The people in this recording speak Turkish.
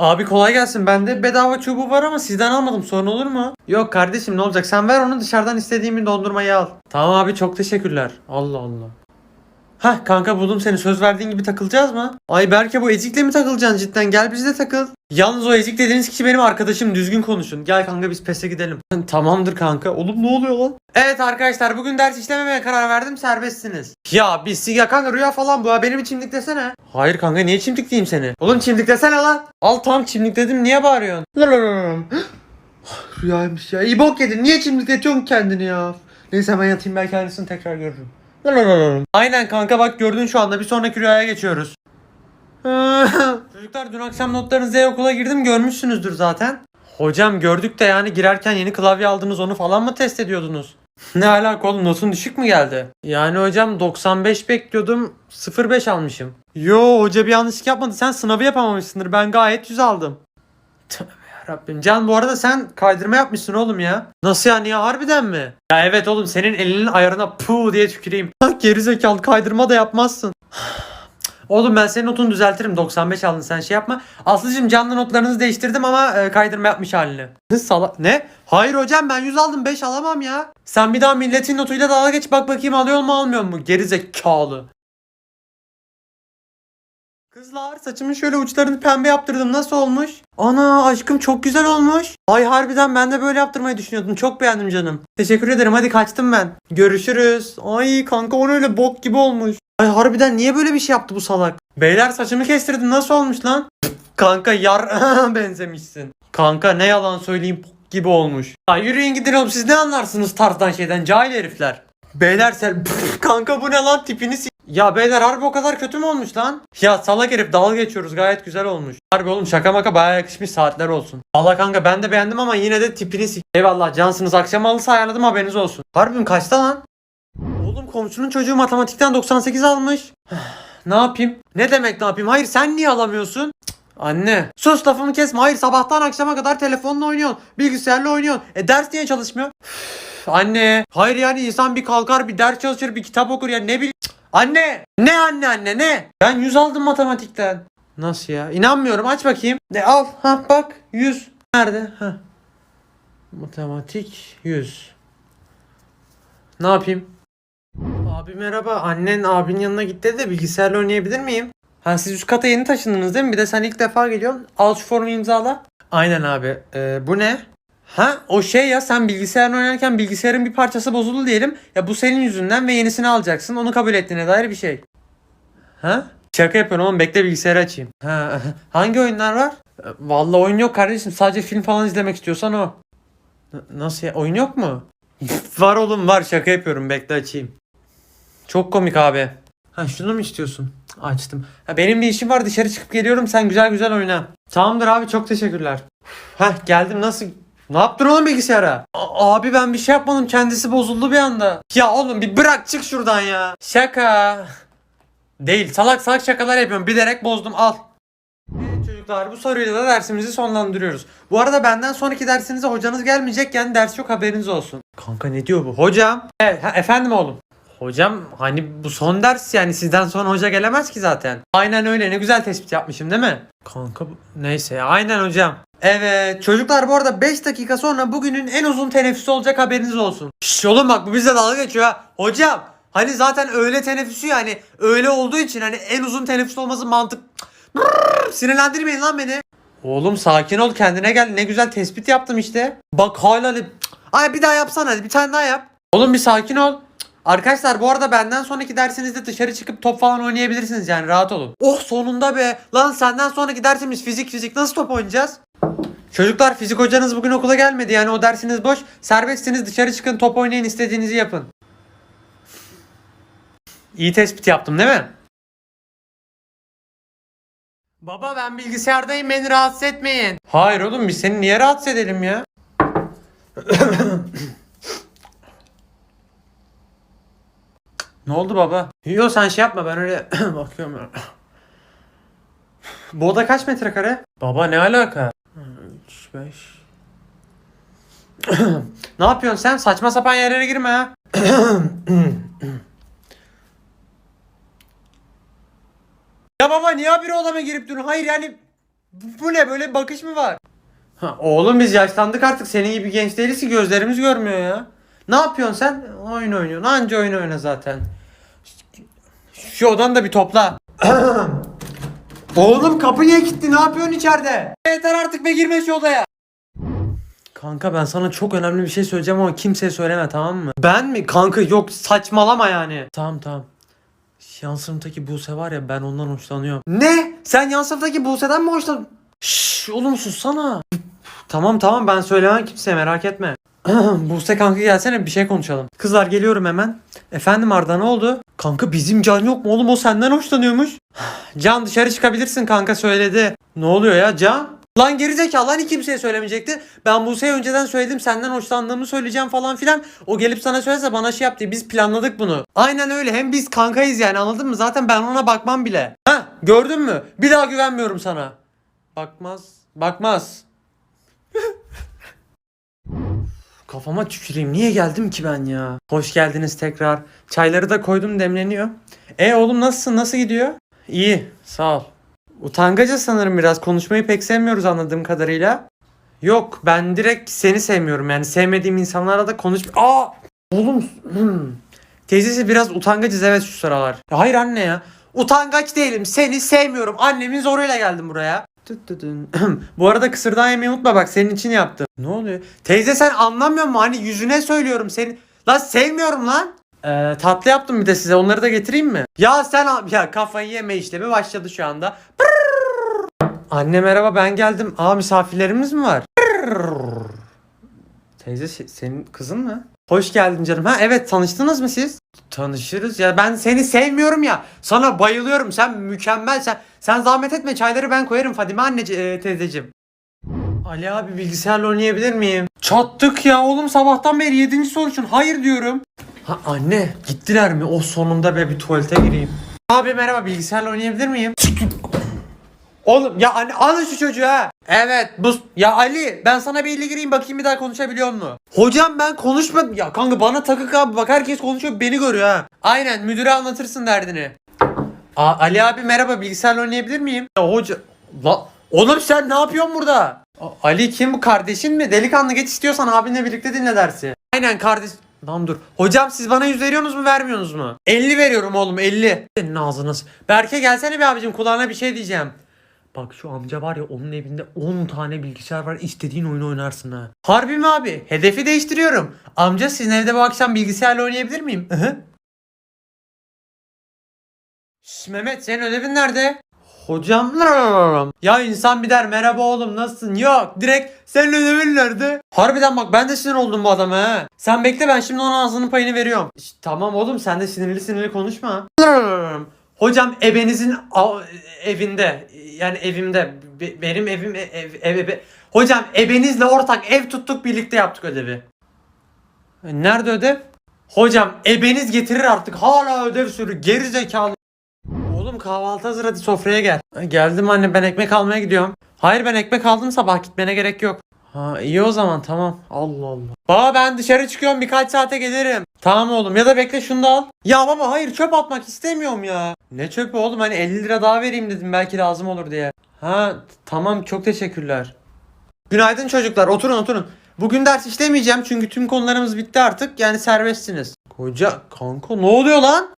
Abi kolay gelsin. Bende bedava çubuğu var ama sizden almadım. Sorun olur mu? Yok kardeşim ne olacak? Sen ver onu dışarıdan istediğimin dondurmayı al. Tamam abi çok teşekkürler. Allah Allah. Hah kanka buldum seni. Söz verdiğin gibi takılacağız mı? Ay Berke bu ezikle mi takılacaksın cidden? Gel biz de takıl. Yalnız o ezik dediğiniz kişi benim arkadaşım. Düzgün konuşun. Gel kanka biz PES'e gidelim. Tamamdır kanka. Oğlum ne oluyor lan? Evet arkadaşlar bugün ders işlememeye karar verdim. Serbestsiniz. Ya biz ya kanka rüya falan bu ha. Benim çimdik desene. Hayır kanka niye çimdik diyeyim seni? Oğlum çimdik desene lan. Al tam çimdik dedim. Niye bağırıyorsun? Rüyaymış ya. İyi bok yedin. Niye çimdikletiyorsun kendini ya? Neyse ben yatayım belki aynısını tekrar görürüm. Aynen kanka bak gördün şu anda bir sonraki rüyaya geçiyoruz. Çocuklar dün akşam notlarınızı okula girdim görmüşsünüzdür zaten. Hocam gördük de yani girerken yeni klavye aldınız onu falan mı test ediyordunuz? ne alaka oğlum notun düşük mü geldi? Yani hocam 95 bekliyordum 05 almışım. Yo hoca bir yanlışlık yapmadı sen sınavı yapamamışsındır ben gayet 100 aldım. Yarabbim. Can bu arada sen kaydırma yapmışsın oğlum ya. Nasıl ya harbiden mi? Ya evet oğlum senin elinin ayarına pu diye tüküreyim. Gerizekalı kaydırma da yapmazsın. Oğlum ben senin notunu düzeltirim. 95 aldın sen şey yapma. Aslıcığım canlı notlarınızı değiştirdim ama e, kaydırma yapmış halini. Sala ne? Hayır hocam ben 100 aldım 5 alamam ya. Sen bir daha milletin notuyla dalga geç bak bakayım alıyor mu almıyor mu? Geri. Kızlar saçımın şöyle uçlarını pembe yaptırdım nasıl olmuş? Ana aşkım çok güzel olmuş. Ay harbiden ben de böyle yaptırmayı düşünüyordum. Çok beğendim canım. Teşekkür ederim hadi kaçtım ben. Görüşürüz. Ay kanka o öyle bok gibi olmuş. Ay harbiden niye böyle bir şey yaptı bu salak? Beyler saçımı kestirdim nasıl olmuş lan? Kanka yar benzemişsin. Kanka ne yalan söyleyeyim gibi olmuş. Ya yürüyün gidin oğlum siz ne anlarsınız tarzdan şeyden cahil herifler. Beyler sen kanka bu ne lan tipini Ya beyler harbi o kadar kötü mü olmuş lan? Ya salak herif dalga geçiyoruz gayet güzel olmuş. Harbi oğlum şaka maka baya yakışmış saatler olsun. Valla kanka ben de beğendim ama yine de tipini si- Eyvallah cansınız akşam halısı ayarladım haberiniz olsun. Harbim kaçta lan? Oğlum komşunun çocuğu matematikten 98 almış. ne yapayım? Ne demek ne yapayım? Hayır sen niye alamıyorsun? Anne. Sus lafımı kesme. Hayır sabahtan akşama kadar telefonla oynuyorsun. Bilgisayarla oynuyorsun. E ders niye çalışmıyor? Anne. Hayır yani insan bir kalkar bir ders çalışır bir kitap okur ya ne bileyim. Anne. Ne anne anne ne? Ben 100 aldım matematikten. Nasıl ya? İnanmıyorum aç bakayım. Ne al. Ha bak 100. Nerede? Ha. Matematik 100. Ne yapayım? Abi merhaba. Annen abinin yanına gitti de bilgisayarla oynayabilir miyim? Ha siz üst kata yeni taşındınız değil mi? Bir de sen ilk defa geliyorsun. Al şu formu imzala. Aynen abi. Ee, bu ne? Ha o şey ya sen bilgisayarla oynarken bilgisayarın bir parçası bozuldu diyelim. Ya bu senin yüzünden ve yenisini alacaksın. Onu kabul ettiğine dair bir şey. Ha? Şaka yapıyorum oğlum bekle bilgisayarı açayım. Ha, hangi oyunlar var? Ee, Vallahi oyun yok kardeşim. Sadece film falan izlemek istiyorsan o. N- nasıl ya? Oyun yok mu? var oğlum var şaka yapıyorum bekle açayım. Çok komik abi. Ha şunu mu istiyorsun? Açtım. Ha, benim bir işim var dışarı çıkıp geliyorum sen güzel güzel oyna. Tamamdır abi çok teşekkürler. Ha geldim nasıl? Ne yaptın oğlum bilgisayara? A- abi ben bir şey yapmadım kendisi bozuldu bir anda. Ya oğlum bir bırak çık şuradan ya. Şaka. Değil salak salak şakalar yapıyorum bilerek bozdum al. Evet çocuklar bu soruyla da dersimizi sonlandırıyoruz. Bu arada benden sonraki dersinize hocanız gelmeyecek yani ders yok haberiniz olsun. Kanka ne diyor bu? Hocam. Evet, efendim oğlum. Hocam hani bu son ders yani sizden sonra hoca gelemez ki zaten. Aynen öyle ne güzel tespit yapmışım değil mi? Kanka neyse aynen hocam. Evet çocuklar bu arada 5 dakika sonra bugünün en uzun teneffüsü olacak haberiniz olsun. Şş oğlum bak bu bize dalga geçiyor ha. Hocam hani zaten öğle teneffüsü yani öğle olduğu için hani en uzun teneffüs olması mantık. Brrr, sinirlendirmeyin lan beni. Oğlum sakin ol kendine gel ne güzel tespit yaptım işte. Bak hala Cık, Ay bir daha yapsana bir tane daha yap. Oğlum bir sakin ol. Arkadaşlar bu arada benden sonraki dersinizde dışarı çıkıp top falan oynayabilirsiniz yani rahat olun. Oh sonunda be. Lan senden sonraki dersimiz fizik fizik nasıl top oynayacağız? Çocuklar fizik hocanız bugün okula gelmedi yani o dersiniz boş. Serbestsiniz dışarı çıkın top oynayın istediğinizi yapın. İyi tespit yaptım değil mi? Baba ben bilgisayardayım beni rahatsız etmeyin. Hayır oğlum biz seni niye rahatsız edelim ya? ne oldu baba? Yok sen şey yapma ben öyle bakıyorum. Bu oda kaç metrekare? Baba ne alaka? 3, 5. ne yapıyorsun sen? Saçma sapan yerlere girme ha. ya baba niye bir odama girip durun? Hayır yani Bu, bu ne böyle bir bakış mı var? Ha, oğlum biz yaşlandık artık senin gibi genç değiliz ki gözlerimiz görmüyor ya. Ne yapıyorsun sen? Oyun oynuyorsun. Anca oyun oyna zaten. Şu odanı da bir topla. Oğlum kapı niye kilitli? Ne yapıyorsun içeride? Yeter artık be girme şu odaya. Kanka ben sana çok önemli bir şey söyleyeceğim ama kimseye söyleme tamam mı? Ben mi? Kanka yok saçmalama yani. Tamam tamam. Yan sınıftaki Buse var ya ben ondan hoşlanıyorum. Ne? Sen yan sınıftaki Buse'den mi hoşlan? Şşş oğlum sussana. tamam tamam ben söylemem kimseye merak etme. Buse kanka gelsene bir şey konuşalım. Kızlar geliyorum hemen. Efendim Arda ne oldu? Kanka bizim Can yok mu oğlum o senden hoşlanıyormuş. Can dışarı çıkabilirsin kanka söyledi. Ne oluyor ya Can? Lan gerizekalı hani kimseye söylemeyecekti. Ben Buse'ye önceden söyledim senden hoşlandığımı söyleyeceğim falan filan. O gelip sana söylese bana şey yaptı. Biz planladık bunu. Aynen öyle. Hem biz kankayız yani anladın mı? Zaten ben ona bakmam bile. Ha gördün mü? Bir daha güvenmiyorum sana. Bakmaz. Bakmaz. Kafama tüküreyim. Niye geldim ki ben ya? Hoş geldiniz tekrar. Çayları da koydum demleniyor. E oğlum nasılsın? Nasıl gidiyor? İyi. Sağ ol. Utangaca sanırım biraz. Konuşmayı pek sevmiyoruz anladığım kadarıyla. Yok ben direkt seni sevmiyorum. Yani sevmediğim insanlarla da konuş... Aa! Oğlum. hmm. Teyzesi biraz utangacız evet şu sıralar. Hayır anne ya. Utangaç değilim. Seni sevmiyorum. Annemin zoruyla geldim buraya. Bu arada kısırdan yemeyi unutma bak senin için yaptım. Ne oluyor? Teyze sen anlamıyor musun? Hani yüzüne söylüyorum seni. Lan sevmiyorum lan. Ee, tatlı yaptım bir de size onları da getireyim mi? Ya sen ya kafayı yeme işlemi başladı şu anda. Pırrrr. Anne merhaba ben geldim. Aa misafirlerimiz mi var? Pırrrr. Teyze se- senin kızın mı? Hoş geldin canım. Ha evet tanıştınız mı siz? Tanışırız ya ben seni sevmiyorum ya. Sana bayılıyorum. Sen mükemmel. Sen sen zahmet etme çayları ben koyarım Fadime anneci e, teyzeciğim. Ali abi bilgisayarla oynayabilir miyim? Çattık ya oğlum sabahtan beri 7. soruşun hayır diyorum. Ha anne gittiler mi? O sonunda be bir tuvalete gireyim. Abi merhaba bilgisayarla oynayabilir miyim? Oğlum ya anne alın şu çocuğu ha. Evet bu ya Ali ben sana bir ile gireyim bakayım bir daha konuşabiliyor mu? Hocam ben konuşmadım. Ya kanka bana takık abi bak herkes konuşuyor beni görüyor ha. Aynen müdüre anlatırsın derdini. Aa, Ali abi merhaba bilgisayarla oynayabilir miyim? Ya hoca La, oğlum sen ne yapıyorsun burada? A- Ali kim bu kardeşin mi? Delikanlı geç istiyorsan abinle birlikte dinle dersi. Aynen kardeş. Lan dur. Hocam siz bana 100 veriyorsunuz mu vermiyorsunuz mu? 50 veriyorum oğlum 50. Senin ağzına s- Berke gelsene bir abicim kulağına bir şey diyeceğim. Bak şu amca var ya onun evinde 10 tane bilgisayar var istediğin oyunu oynarsın ha. Harbi mi abi? Hedefi değiştiriyorum. Amca sizin evde bu akşam bilgisayarla oynayabilir miyim? Şş, Mehmet senin ödevin nerede? Hocam ya insan bir der merhaba oğlum nasılsın? Yok direkt senin ödevin nerede? Harbiden bak ben de sinir oldum bu adama he. Sen bekle ben şimdi ona ağzının payını veriyorum. Şş, tamam oğlum sen de sinirli sinirli konuşma. Hocam ebenizin evinde yani evimde Be- benim evim ev, ev, ev- ev- Hocam ebenizle ortak ev tuttuk birlikte yaptık ödevi. E, Nerede ödev? Hocam ebeniz getirir artık hala ödev sürü geri zekalı. Oğlum kahvaltı hazır hadi sofraya gel. Ha, Geldim anne ben ekmek almaya gidiyorum. Hayır ben ekmek aldım sabah gitmene gerek yok. Ha iyi o zaman tamam. Allah Allah. Baba ben dışarı çıkıyorum birkaç saate gelirim. Tamam oğlum ya da bekle şunu da al. Ya baba hayır çöp atmak istemiyorum ya. Ne çöpü oğlum hani 50 lira daha vereyim dedim belki lazım olur diye. Ha tamam çok teşekkürler. Günaydın çocuklar oturun oturun. Bugün ders işlemeyeceğim çünkü tüm konularımız bitti artık yani serbestsiniz. Koca kanka ne oluyor lan?